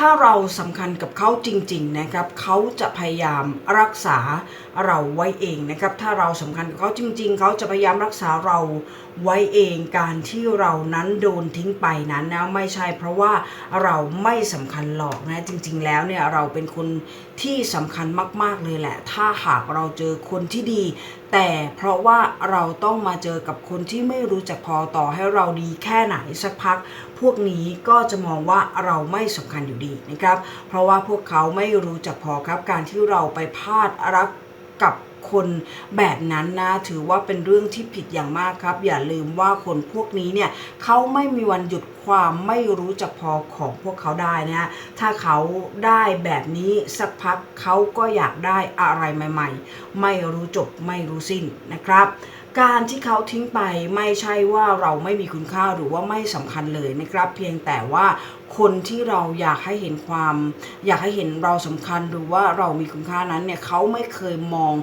ถ้าเราสำคัญกับเขาจริง ๆนะครับ เขาจะพยายามรักษาเราไว้เองนะครับ ถ้าเราสำคัญกับเขาจริง ๆ เขาจะพยายามรักษาเราไว้เองการที่เรานั้นโดนทิ้งไปนั้นนะไม่ใช่เพราะว่าเราไม่สำคัญหรอกนะจริง ๆ แล้วเนี่ยเราเป็นคนที่สำคัญมาก ๆ เลยแหละ ถ้าหากเราเจอคนที่ดี แต่เพราะว่าเราต้องมาเจอกับคนที่ไม่รู้จักพอต่อให้เราดีแค่ไหนสักพัก พวกนี้ก็จะมองว่าเราไม่สำคัญอยู่ดีนะครับ เพราะว่าพวกเขาไม่รู้จักพอครับการที่เราไปพลาดรักกับคนแบบนั้นนะถือว่าเป็นเรื่องที่ผิดอย่างมากครับ อย่าลืมว่าคนพวกนี้เนี่ยเขาไม่มีวันหยุดความไม่รู้จักพอของพวกเขาได้นะถ้าเขาได้แบบนี้สักพักเขาก็อยากได้อะไรใหม่ ๆ ไม่รู้จบไม่รู้สิ้นนะครับ การที่เขาทิ้งไปไม่ใช่ว่าเราไม่มีคุณค่าหรือว่าไม่สำคัญเลยนะครับ เพียงแต่ว่าคนที่เราอยากให้เห็นความ อยากให้เห็นเราสำคัญหรือว่าเรามีคุณค่านั้นเนี่ยเขาไม่เคยมอง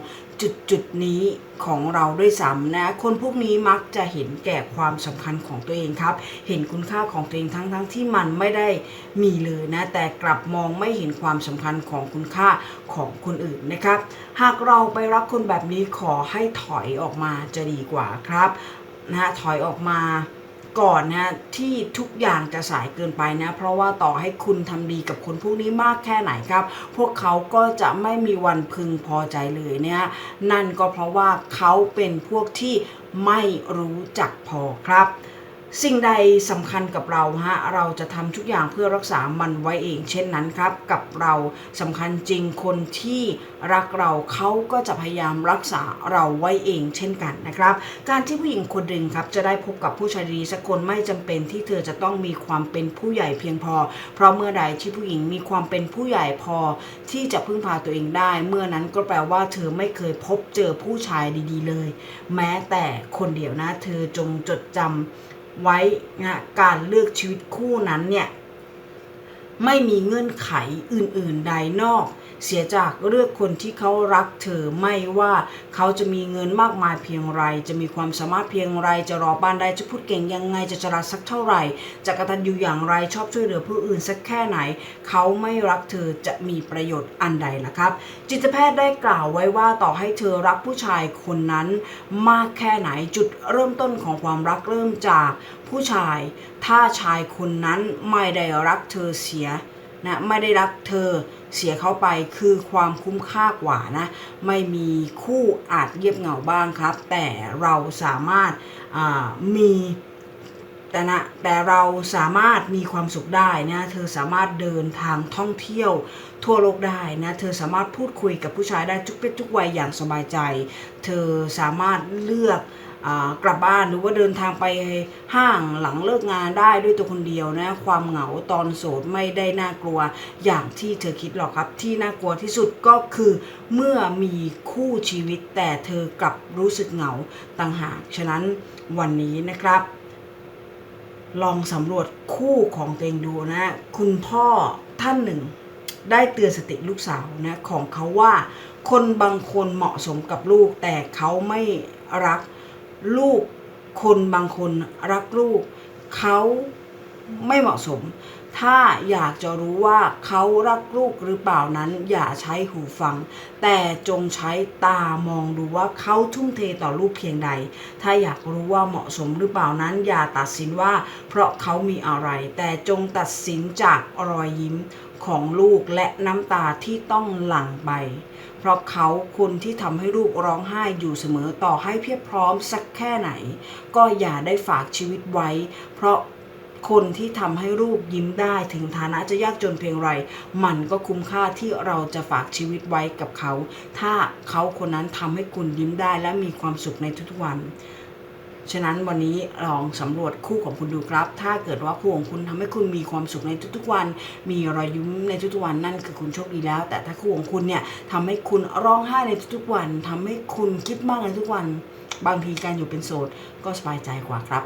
จุดจุดนี้ของเราด้วยซ้ำนะ คนพวกนี้มักจะเห็นแก่ความสำคัญของตัวเองครับ เห็นคุณค่าของตัวเองทั้งทั้งที่มันไม่ได้มีเลยนะ แต่กลับมองไม่เห็นความสำคัญของคุณค่าของคนอื่นนะครับ หากเราไปรักคนแบบนี้ขอให้ถอยออกมาจะดีกว่าครับนะฮะถอยออกมา ก่อนนะที่ทุกอย่างจะสายเกินไปนะ เพราะว่าต่อให้คุณทำดีกับคนพวกนี้มากแค่ไหนครับ พวกเขาก็จะไม่มีวันพึงพอใจเลยเนี่ยนั่นก็เพราะว่าเขาเป็นพวกที่ไม่รู้จักพอครับ สิ่งใดสำคัญกับเราฮะเราจะทำทุกอย่างเพื่อรักษามันไว้เองเช่นนั้นครับ กับเราสำคัญจริงคนที่รักเราเขาก็จะพยายามรักษาเราไว้เองเช่นกันนะครับ การที่ผู้หญิงคนหนึ่งครับจะได้พบกับผู้ชายดีสักคนไม่จำเป็นที่เธอจะต้องมีความเป็นผู้ใหญ่เพียงพอ เพราะเมื่อใดที่ผู้หญิงมีความเป็นผู้ใหญ่พอ ที่จะพึ่งพาตัวเองได้ เมื่อนั้นก็แปลว่าเธอไม่เคยพบเจอผู้ชายดีๆเลย แม้แต่คนเดียวนะ เธอจงจดจำ ไว้นะการเลือกชีวิตคู่นั้นเนี่ย ไม่มีเงื่อนไขอื่น ๆ ใดนอก เสียจากเลือกคนที่เขารักเธอไม่ว่าเขาจะมีเงินมากมายเพียงไร จะมีความสามารถเพียงไร จะรอบ้านใดจะพูดเก่งยังไงจะฉลาสักเท่าไหร่ จะกระตันอยู่อย่างไรชอบช่วยเหลือผู้อื่นสักแค่ไหน เขาไม่รักเธอจะมีประโยชน์อันใดล่ะครับ จิตแพทย์ได้กล่าวไว้ว่าต่อให้เธอรักผู้ชายคนนั้น มากแค่ไหนจุดเริ่มต้นของความรักเริ่มจากผู้ชาย ถ้าชายคนนั้นไม่ได้รักเธอเสีย นะไม่ได้รักเธอเสียเขาไปคือความคุ้มค่ากว่านะ ไม่มีคู่อาจเงียบเหงาบ้างครับ แต่เราสามารถามีแต่นะแต่เราสามารถมีความสุขได้นะ เธอสามารถเดินทางท่องเที่ยวทั่วโลกได้นะ เธอสามารถพูดคุยกับผู้ชายได้ทุกเพศทุกวัยอย่างสบายใจ เธอสามารถเลือก กลับบ้านหรือว่าเดินทางไปห้างหลังเลิกงานได้ด้วยตัวคนเดียวนะความเหงาตอนโสดไม่ได้น่ากลัวอย่างที่เธอคิดหรอกครับ ที่น่ากลัวที่สุดก็คือ เมื่อมีคู่ชีวิตแต่เธอกลับรู้สึกเหงาต่างหากฉะนั้นวันนี้นะครับ ลองสำรวจคู่ของตัวเองดูนะ คุณพ่อท่านหนึ่งได้เตือนสติลูกสาวนะของเขาว่า คนบางคนเหมาะสมกับลูกแต่เขาไม่รัก ลูกคนบางคนรักลูกเขาไม่เหมาะสม ถ้าอยากจะรู้ว่าเขารักลูกหรือเปล่านั้น อย่าใช้หูฟัง แต่จงใช้ตามองดูว่าเขาทุ่มเทต่อลูกเพียงใด ถ้าอยากรู้ว่าเหมาะสมหรือเปล่านั้น อย่าตัดสินว่า เพราะเขามีอะไร แต่จงตัดสินจากรอยยิ้มของลูกและน้ำตาที่ต้องหลั่งไป เพราะเขาคนที่ทำให้ลูกร้องไห้อยู่เสมอต่อให้เพียบพร้อมสักแค่ไหน ก็อย่าได้ฝากชีวิตไว้ เพราะคนที่ทำให้ลูกยิ้มได้ถึงฐานะจะยากจนเพียงไร มันก็คุ้มค่าที่เราจะฝากชีวิตไว้กับเขา ถ้าเขาคนนั้นทำให้คุณยิ้มได้และมีความสุขในทุกๆวัน ฉะนั้นวันนี้ลองสำรวจคู่ของคุณดูครับ ถ้าเกิดว่าคู่ของคุณทำให้คุณมีความสุขในทุกๆวัน มีรอยยิ้มในทุกๆวันนั่นคือคุณโชคดีแล้ว แต่ถ้าคู่ของคุณเนี่ยทำให้คุณร้องไห้ในทุกๆวันทำให้คุณคิดมากในทุกวัน บางทีการอยู่เป็นโสดก็สบายใจกว่าครับ